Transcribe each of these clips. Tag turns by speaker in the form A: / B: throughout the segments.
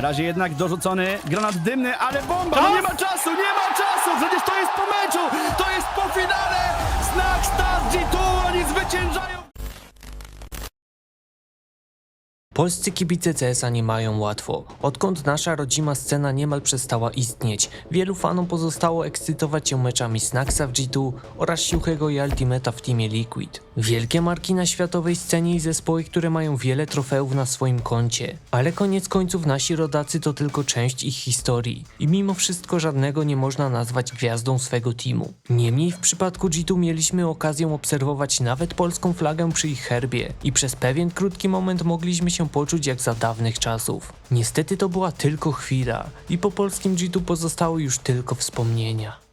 A: Na razie jednak dorzucony granat dymny, ale bomba! No nie ma czasu, nie ma czasu! Przecież to jest po meczu! To jest po finale! Znak Stars G2! Oni zwyciężają!
B: Polscy kibice CS-a nie mają łatwo. Odkąd nasza rodzima scena niemal przestała istnieć, wielu fanom pozostało ekscytować się meczami Snacksa w G2 oraz Siuchego i Ultimata w teamie Liquid. Wielkie marki na światowej scenie i zespoły, które mają wiele trofeów na swoim koncie. Ale koniec końców nasi rodacy to tylko część ich historii i mimo wszystko żadnego nie można nazwać gwiazdą swego teamu. Niemniej w przypadku G2 mieliśmy okazję obserwować nawet polską flagę przy ich herbie i przez pewien krótki moment mogliśmy się poczuć jak za dawnych czasów. Niestety to była tylko chwila i po polskim G2 pozostały już tylko wspomnienia.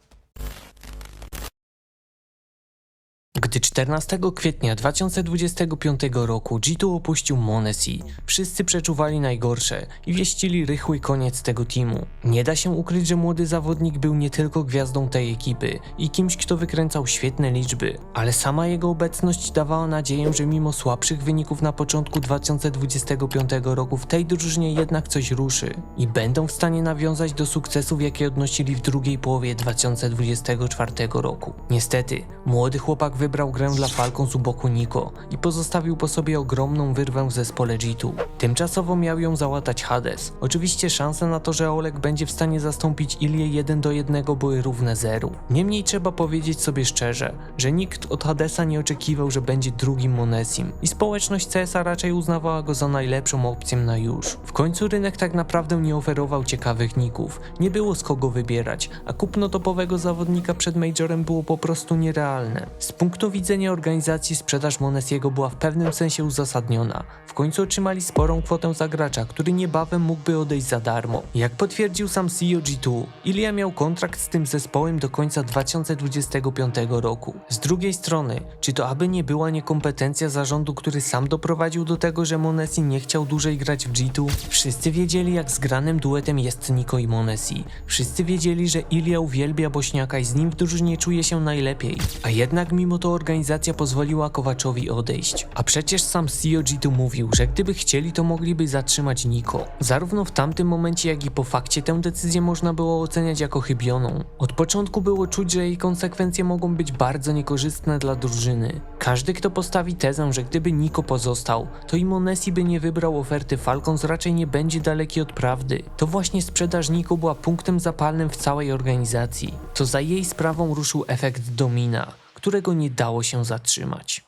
B: Gdy 14 kwietnia 2025 roku G2 opuścił Monesi, wszyscy przeczuwali najgorsze i wieścili rychły koniec tego teamu. Nie da się ukryć, że młody zawodnik był nie tylko gwiazdą tej ekipy i kimś, kto wykręcał świetne liczby, ale sama jego obecność dawała nadzieję, że mimo słabszych wyników na początku 2025 roku w tej drużynie jednak coś ruszy i będą w stanie nawiązać do sukcesów, jakie odnosili w drugiej połowie 2024 roku. Niestety, młody chłopak wybrał grę dla Falcons u boku Niko i pozostawił po sobie ogromną wyrwę w zespole G2. Tymczasowo miał ją załatać Hades. Oczywiście szanse na to, że Oleg będzie w stanie zastąpić Ilię 1 do 1 były równe zeru. Niemniej trzeba powiedzieć sobie szczerze, że nikt od Hadesa nie oczekiwał, że będzie drugim Monesim i społeczność CSA raczej uznawała go za najlepszą opcję na już. W końcu rynek tak naprawdę nie oferował ciekawych ników, nie było z kogo wybierać, a kupno topowego zawodnika przed Majorem było po prostu nierealne. Z punktu widzenia organizacji sprzedaż Monesiego była w pewnym sensie uzasadniona. W końcu otrzymali sporą kwotę za gracza, który niebawem mógłby odejść za darmo. Jak potwierdził sam CEO G2, Ilia miał kontrakt z tym zespołem do końca 2025 roku. Z drugiej strony, czy to aby nie była niekompetencja zarządu, który sam doprowadził do tego, że Monesi nie chciał dłużej grać w G2? Wszyscy wiedzieli jak zgranym duetem jest Niko i Monesi. Wszyscy wiedzieli, że Ilia uwielbia Bośniaka i z nim w drużynie czuje się najlepiej. A jednak mimo to organizacja pozwoliła Kowaczowi odejść. A przecież sam CEO G2 mówił, że gdyby chcieli to mogliby zatrzymać Niko. Zarówno w tamtym momencie jak i po fakcie tę decyzję można było oceniać jako chybioną. Od początku było czuć, że jej konsekwencje mogą być bardzo niekorzystne dla drużyny. Każdy kto postawi tezę, że gdyby Niko pozostał, to i Monesi by nie wybrał oferty Falcons raczej nie będzie daleki od prawdy. To właśnie sprzedaż Niko była punktem zapalnym w całej organizacji. To za jej sprawą ruszył efekt domina, którego nie dało się zatrzymać.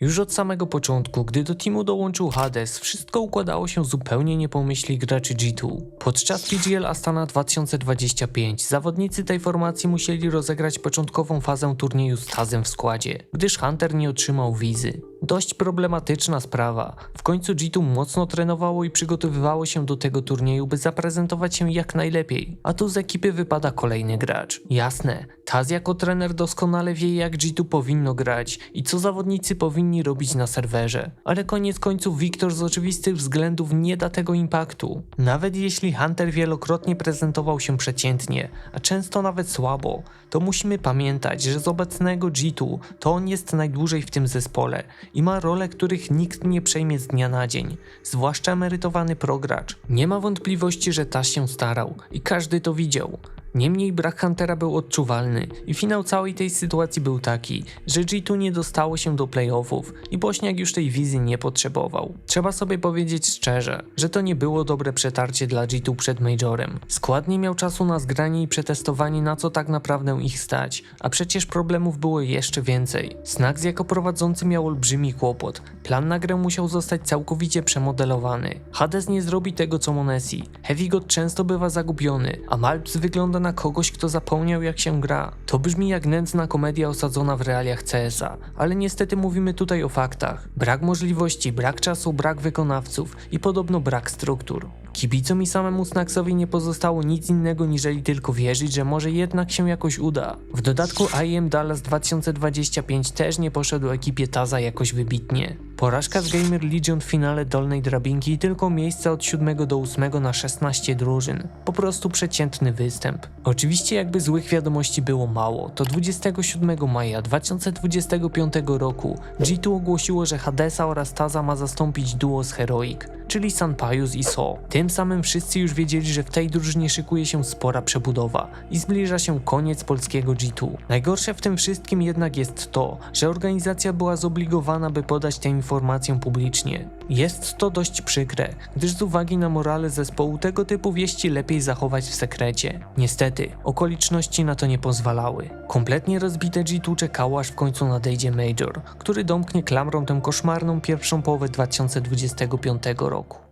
B: Już od samego początku, gdy do teamu dołączył Hades, wszystko układało się zupełnie nie po myśli graczy G2. Podczas PGL Astana 2025 zawodnicy tej formacji musieli rozegrać początkową fazę turnieju z Tazem w składzie, gdyż Hunter nie otrzymał wizy. Dość problematyczna sprawa. W końcu G2 mocno trenowało i przygotowywało się do tego turnieju, by zaprezentować się jak najlepiej. A tu z ekipy wypada kolejny gracz. Jasne, Taz jako trener doskonale wie jak G2 powinno grać i co zawodnicy powinni robić na serwerze. Ale koniec końców Wiktor z oczywistych względów nie da tego impaktu. Nawet jeśli Hunter wielokrotnie prezentował się przeciętnie, a często nawet słabo, to musimy pamiętać, że z obecnego G2 to on jest najdłużej w tym zespole i ma role, których nikt nie przejmie z dnia na dzień, zwłaszcza emerytowany progracz. Nie ma wątpliwości, że Taz się starał i każdy to widział. Niemniej brak Huntera był odczuwalny i finał całej tej sytuacji był taki, że G2 nie dostało się do playoffów i Bośniak już tej wizy nie potrzebował. Trzeba sobie powiedzieć szczerze, że to nie było dobre przetarcie dla G2 przed Majorem. Skład nie miał czasu na zgranie i przetestowanie na co tak naprawdę ich stać, a przecież problemów było jeszcze więcej. Snags jako prowadzący miał olbrzymi kłopot. Plan na grę musiał zostać całkowicie przemodelowany. Hades nie zrobi tego co Monesi. Heavy God często bywa zagubiony, a Malps wygląda na kogoś, kto zapomniał jak się gra. To brzmi jak nędzna komedia osadzona w realiach CS-a, ale niestety mówimy tutaj o faktach. Brak możliwości, brak czasu, brak wykonawców i podobno brak struktur. Kibicom i samemu Snacksowi nie pozostało nic innego niżeli tylko wierzyć, że może jednak się jakoś uda. W dodatku IM Dallas 2025 też nie poszedł ekipie Taza jakoś wybitnie. Porażka z Gamer Legion w finale dolnej drabinki i tylko miejsce od 7 do 8 na 16 drużyn. Po prostu przeciętny występ. Oczywiście jakby złych wiadomości było mało, to 27 maja 2025 roku G2 ogłosiło, że Hadesa oraz Taza ma zastąpić duo z Heroic, czyli Sanpaius i So. Tym samym wszyscy już wiedzieli, że w tej drużynie szykuje się spora przebudowa i zbliża się koniec polskiego G2. Najgorsze w tym wszystkim jednak jest to, że organizacja była zobligowana, by podać tę informację publicznie. Jest to dość przykre, gdyż z uwagi na morale zespołu tego typu wieści lepiej zachować w sekrecie. Niestety, okoliczności na to nie pozwalały. Kompletnie rozbite G2 czekało aż w końcu nadejdzie Major, który domknie klamrą tę koszmarną pierwszą połowę 2025 roku.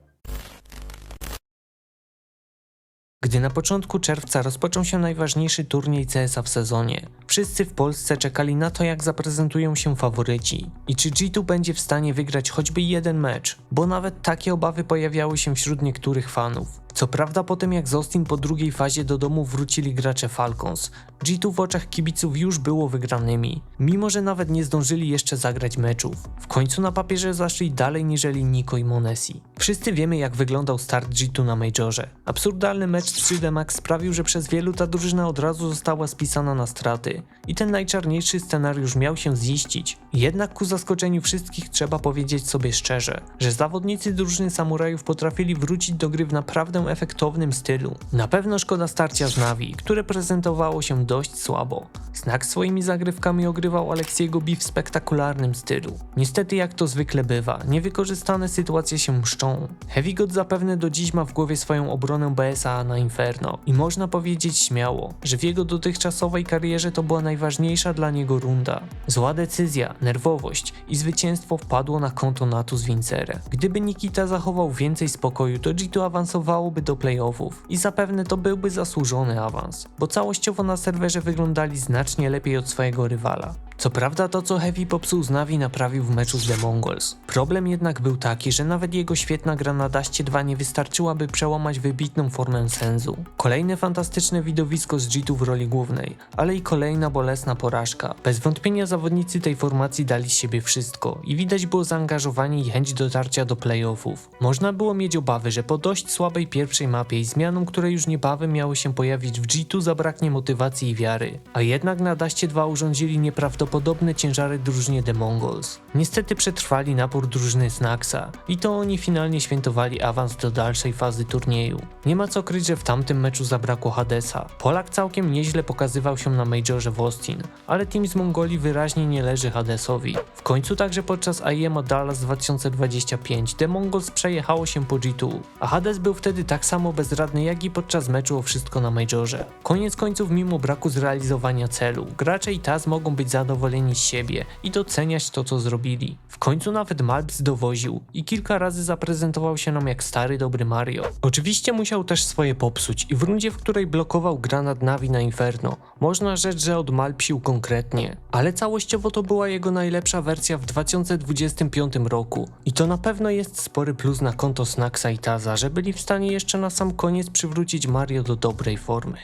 B: Gdy na początku czerwca rozpoczął się najważniejszy turniej CS-a w sezonie, wszyscy w Polsce czekali na to, jak zaprezentują się faworyci. I czy G2 będzie w stanie wygrać choćby jeden mecz, bo nawet takie obawy pojawiały się wśród niektórych fanów. Co prawda po tym jak z Austin po drugiej fazie do domu wrócili gracze Falcons, G2 w oczach kibiców już było wygranymi, mimo że nawet nie zdążyli jeszcze zagrać meczów. W końcu na papierze zaszli dalej niżeli Nico i Monesi. Wszyscy wiemy jak wyglądał start G2 na Majorze. Absurdalny mecz 3D Max sprawił, że przez wielu ta drużyna od razu została spisana na straty i ten najczarniejszy scenariusz miał się ziścić. Jednak ku zaskoczeniu wszystkich trzeba powiedzieć sobie szczerze, że zawodnicy drużyny samurajów potrafili wrócić do gry w naprawdę efektownym stylu. Na pewno szkoda starcia z Navi, które prezentowało się dość słabo. Znak swoimi zagrywkami ogrywał Aleksiego B w spektakularnym stylu. Niestety jak to zwykle bywa, niewykorzystane sytuacje się mszczą. Heavy God zapewne do dziś ma w głowie swoją obronę BSA na Inferno i można powiedzieć śmiało, że w jego dotychczasowej karierze to była najważniejsza dla niego runda. Zła decyzja, nerwowość i zwycięstwo wpadło na konto Natus Vincere. Gdyby Nikita zachował więcej spokoju, to G2 awansowałoby do playoffów i zapewne to byłby zasłużony awans, bo całościowo na serwerze wyglądali znacznie lepiej od swojego rywala. Co prawda to co Heavy popsuł z Navi naprawił w meczu z The Mongols. Problem jednak był taki, że nawet jego świetna gra na Daście 2 nie wystarczyła by przełamać wybitną formę Senzu. Kolejne fantastyczne widowisko z G2 w roli głównej, ale i kolejna bolesna porażka. Bez wątpienia zawodnicy tej formacji dali z siebie wszystko i widać było zaangażowanie i chęć dotarcia do playoffów. Można było mieć obawy, że po dość słabej pierwszej mapie i zmianom, które już niebawem miały się pojawić w G2 zabraknie motywacji i wiary. A jednak na Daście 2 urządzili nieprawdopodobne ciężary drużynie The Mongols. Niestety przetrwali napór drużyny Snacksa i to oni finalnie świętowali awans do dalszej fazy turnieju. Nie ma co kryć, że w tamtym meczu zabrakło Hadesa. Polak całkiem nieźle pokazywał się na Majorze w Austin, ale team z Mongolii wyraźnie nie leży Hadesowi. W końcu także podczas IEM Dallas 2025 The Mongols przejechało się po G2, a Hades był wtedy tak samo bezradny jak i podczas meczu o wszystko na Majorze. Koniec końców mimo braku zrealizowania celu, gracze i Taz mogą być zadowoleni z siebie i doceniać to co zrobili. W końcu nawet Malps dowoził i kilka razy zaprezentował się nam jak stary dobry Mario. Oczywiście musiał też swoje popsuć i w rundzie, w której blokował granat Navi na Inferno, można rzec, że odmalpsił konkretnie, ale całościowo to była jego najlepsza wersja w 2025 roku i to na pewno jest spory plus na konto Snacksa i Taza, że byli w stanie jeszcze na sam koniec przywrócić Mario do dobrej formy.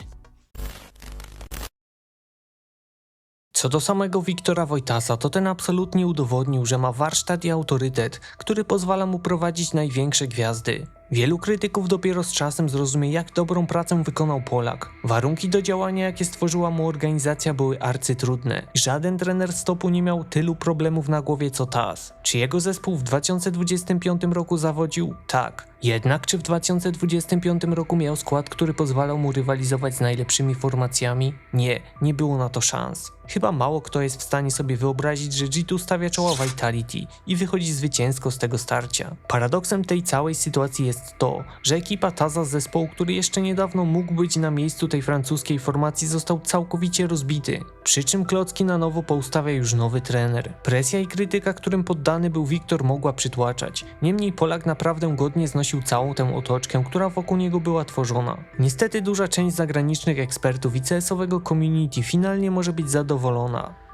B: Co do samego Wiktora Wojtasa, to ten absolutnie udowodnił, że ma warsztat i autorytet, który pozwala mu prowadzić największe gwiazdy. Wielu krytyków dopiero z czasem zrozumie, jak dobrą pracę wykonał Polak. Warunki do działania, jakie stworzyła mu organizacja, były arcytrudne. Żaden trener stopu nie miał tylu problemów na głowie co Taz. Czy jego zespół w 2025 roku zawodził? Tak. Jednak czy w 2025 roku miał skład, który pozwalał mu rywalizować z najlepszymi formacjami? Nie, nie było na to szans. Chyba mało kto jest w stanie sobie wyobrazić, że G2 stawia czoła Vitality i wychodzi zwycięsko z tego starcia. Paradoksem tej całej sytuacji jest to, że ekipa Taza z zespołu, który jeszcze niedawno mógł być na miejscu tej francuskiej formacji został całkowicie rozbity. Przy czym klocki na nowo poustawia już nowy trener. Presja i krytyka, którym poddany był Wiktor mogła przytłaczać. Niemniej Polak naprawdę godnie znosił całą tę otoczkę, która wokół niego była tworzona. Niestety duża część zagranicznych ekspertów i CS-owego community finalnie może być zadowolona,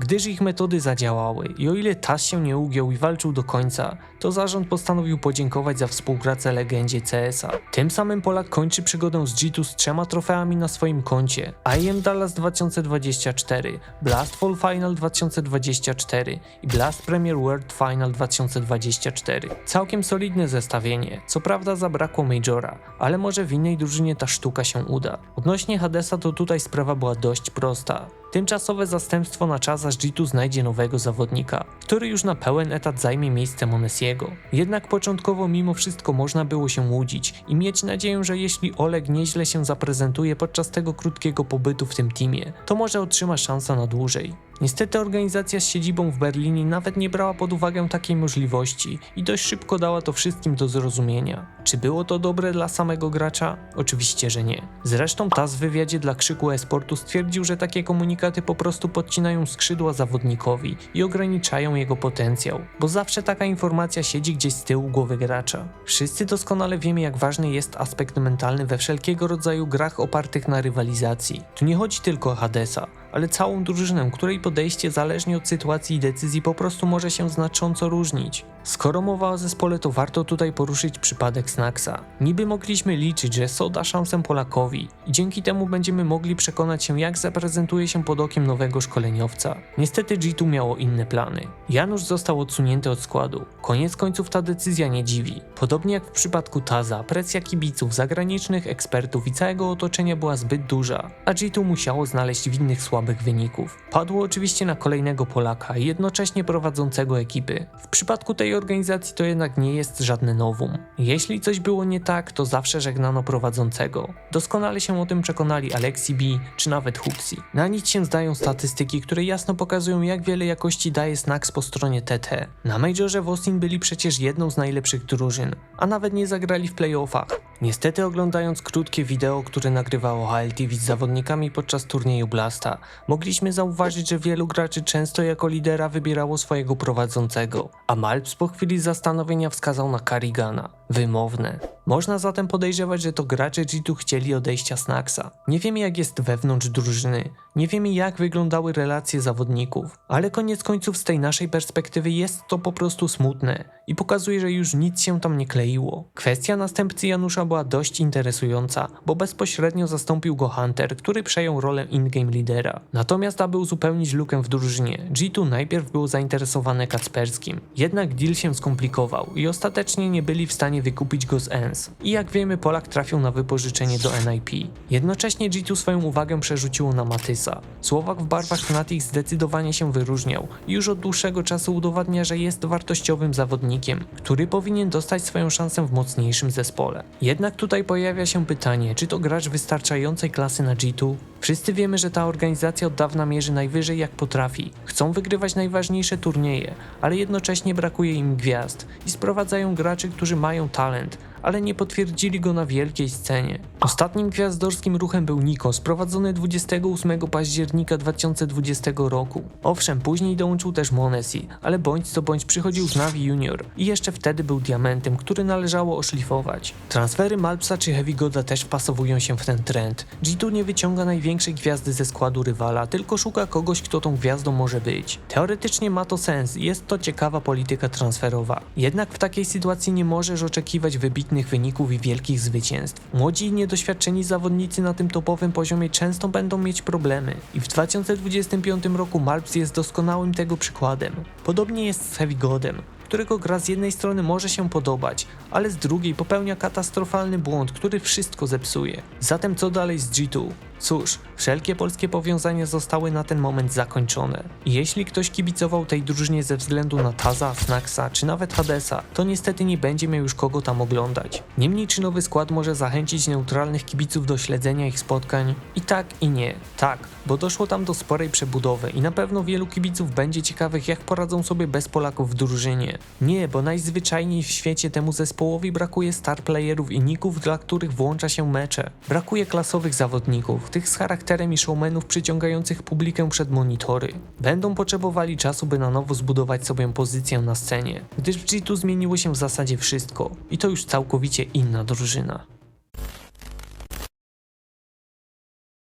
B: gdyż ich metody zadziałały i o ile Taz się nie ugiął i walczył do końca, to zarząd postanowił podziękować za współpracę legendzie CS-a. Tym samym Polak kończy przygodę z G2 z trzema trofeami na swoim koncie. IM Dallas 2024, Blastfall Final 2024 i Blast Premier World Final 2024. Całkiem solidne zestawienie. Co prawda zabrakło Majora, ale może w innej drużynie ta sztuka się uda. Odnośnie Hadesa to tutaj sprawa była dość prosta. Tymczasowe zastępstwo na czas aż G2 znajdzie nowego zawodnika, który już na pełen etat zajmie miejsce Monesiego. Jednak początkowo mimo wszystko można było się łudzić i mieć nadzieję, że jeśli Oleg nieźle się zaprezentuje podczas tego krótkiego pobytu w tym teamie, to może otrzyma szansę na dłużej. Niestety organizacja z siedzibą w Berlinie nawet nie brała pod uwagę takiej możliwości i dość szybko dała to wszystkim do zrozumienia. Czy było to dobre dla samego gracza? Oczywiście, że nie. Zresztą TAS w wywiadzie dla Krzyku Esportu stwierdził, że takie komunikaty po prostu podcinają skrzydła zawodnikowi i ograniczają jego potencjał, bo zawsze taka informacja siedzi gdzieś z tyłu głowy gracza. Wszyscy doskonale wiemy, jak ważny jest aspekt mentalny we wszelkiego rodzaju grach opartych na rywalizacji. Tu nie chodzi tylko o Hadesa, ale całą drużynę, której podejście zależnie od sytuacji i decyzji po prostu może się znacząco różnić. Skoro mowa o zespole, to warto tutaj poruszyć przypadek Snacksa. Niby mogliśmy liczyć, że So da szansę Polakowi i dzięki temu będziemy mogli przekonać się, jak zaprezentuje się pod okiem nowego szkoleniowca. Niestety G2 miało inne plany. Janusz został odsunięty od składu. Koniec końców ta decyzja nie dziwi. Podobnie jak w przypadku Taza, presja kibiców, zagranicznych ekspertów i całego otoczenia była zbyt duża, a G2 musiało znaleźć winnych słabych wyników. Padło oczywiście na kolejnego Polaka jednocześnie prowadzącego ekipy. W przypadku tej organizacji to jednak nie jest żadne nowum. Jeśli coś było nie tak, to zawsze żegnano prowadzącego. Doskonale się o tym przekonali Alexi B czy nawet Hupsi. Na nic się zdają statystyki, które jasno pokazują jak wiele jakości daje Snax po stronie TT. Na Majorze w Austin byli przecież jedną z najlepszych drużyn, a nawet nie zagrali w playoffach. Niestety oglądając krótkie wideo, które nagrywało HLTV z zawodnikami podczas turnieju Blasta, mogliśmy zauważyć, że wielu graczy często jako lidera wybierało swojego prowadzącego, a Malps po chwili zastanowienia wskazał na Karigana. Wymowne. Można zatem podejrzewać, że to gracze G2 chcieli odejścia Snacksa. Nie wiemy jak jest wewnątrz drużyny, nie wiemy jak wyglądały relacje zawodników, ale koniec końców z tej naszej perspektywy jest to po prostu smutne i pokazuje, że już nic się tam nie kleiło. Kwestia następcy Janusza była dość interesująca, bo bezpośrednio zastąpił go Hunter, który przejął rolę in-game lidera. Natomiast aby uzupełnić lukę w drużynie, G2 najpierw było zainteresowane Kacperskim. Jednak deal się skomplikował i ostatecznie nie byli w stanie wykupić go z ENS. I jak wiemy Polak trafił na wypożyczenie do NIP. Jednocześnie G2 swoją uwagę przerzuciło na Matysa. Słowak w barwach Fnatic zdecydowanie się wyróżniał i już od dłuższego czasu udowadnia, że jest wartościowym zawodnikiem, który powinien dostać swoją szansę w mocniejszym zespole. Jednak tutaj pojawia się pytanie, czy to gracz wystarczającej klasy na G2? Wszyscy wiemy, że ta organizacja od dawna mierzy najwyżej jak potrafi. Chcą wygrywać najważniejsze turnieje, ale jednocześnie brakuje im gwiazd i sprowadzają graczy, którzy mają talent, ale nie potwierdzili go na wielkiej scenie. Ostatnim gwiazdorskim ruchem był Niko, sprowadzony 28 października 2020 roku. Owszem, później dołączył też Monesi, ale bądź co bądź przychodził z Navi Junior i jeszcze wtedy był diamentem, który należało oszlifować. Transfery Malpsa czy Heavy Goda też wpasowują się w ten trend. G2 nie wyciąga największej gwiazdy ze składu rywala, tylko szuka kogoś, kto tą gwiazdą może być. Teoretycznie ma to sens jest to ciekawa polityka transferowa. Jednak w takiej sytuacji nie możesz oczekiwać wybitnych wyników i wielkich zwycięstw. Młodzi i niedoświadczeni zawodnicy na tym topowym poziomie często będą mieć problemy i w 2025 roku Malps jest doskonałym tego przykładem. Podobnie jest z Heavy Godem, którego gra z jednej strony może się podobać, ale z drugiej popełnia katastrofalny błąd, który wszystko zepsuje. Zatem co dalej z G2? Cóż, wszelkie polskie powiązania zostały na ten moment zakończone. Jeśli ktoś kibicował tej drużynie ze względu na Taza, Snacksa czy nawet Hadesa, to niestety nie będzie miał już kogo tam oglądać. Niemniej czy nowy skład może zachęcić neutralnych kibiców do śledzenia ich spotkań? I tak i nie. Tak, bo doszło tam do sporej przebudowy i na pewno wielu kibiców będzie ciekawych jak poradzą sobie bez Polaków w drużynie. Nie, bo najzwyczajniej w świecie temu zespołowi brakuje star playerów i ników, dla których włącza się mecze. Brakuje klasowych zawodników, tych z charakterem i showmenów przyciągających publikę przed monitory. Będą potrzebowali czasu, by na nowo zbudować sobie pozycję na scenie, gdyż w G2 zmieniło się w zasadzie wszystko i to już całkowicie inna drużyna.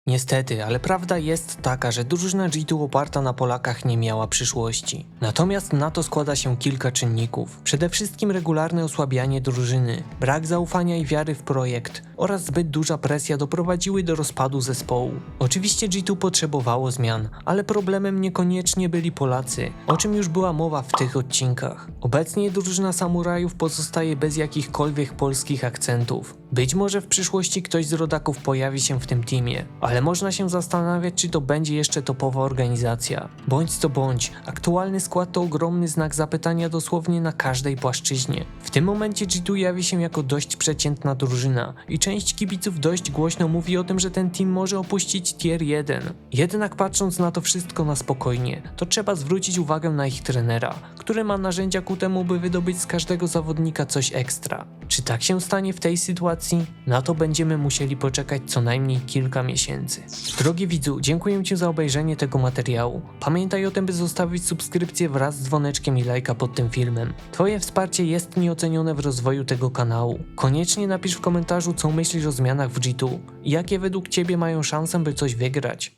B: Niestety, ale prawda jest taka, że drużyna G2 oparta na Polakach nie miała przyszłości. Natomiast na to składa się kilka czynników. Przede wszystkim regularne osłabianie drużyny, brak zaufania i wiary w projekt oraz zbyt duża presja doprowadziły do rozpadu zespołu. Oczywiście G2 potrzebowało zmian, ale problemem niekoniecznie byli Polacy, o czym już była mowa w tych odcinkach. Obecnie drużyna samurajów pozostaje bez jakichkolwiek polskich akcentów. Być może w przyszłości ktoś z rodaków pojawi się w tym teamie, ale można się zastanawiać, czy to będzie jeszcze topowa organizacja. Bądź co bądź, aktualny skład to ogromny znak zapytania dosłownie na każdej płaszczyźnie. W tym momencie G2 jawi się jako dość przeciętna drużyna i część kibiców dość głośno mówi o tym, że ten team może opuścić tier 1. Jednak patrząc na to wszystko na spokojnie, to trzeba zwrócić uwagę na ich trenera, który ma narzędzia ku temu, by wydobyć z każdego zawodnika coś ekstra. Czy tak się stanie w tej sytuacji? Na to będziemy musieli poczekać co najmniej kilka miesięcy. Drogi widzu, dziękuję Ci za obejrzenie tego materiału. Pamiętaj o tym, by zostawić subskrypcję wraz z dzwoneczkiem i lajka pod tym filmem. Twoje wsparcie jest nieocenione w rozwoju tego kanału. Koniecznie napisz w komentarzu, co myślisz o zmianach w G2 i jakie według Ciebie mają szansę, by coś wygrać.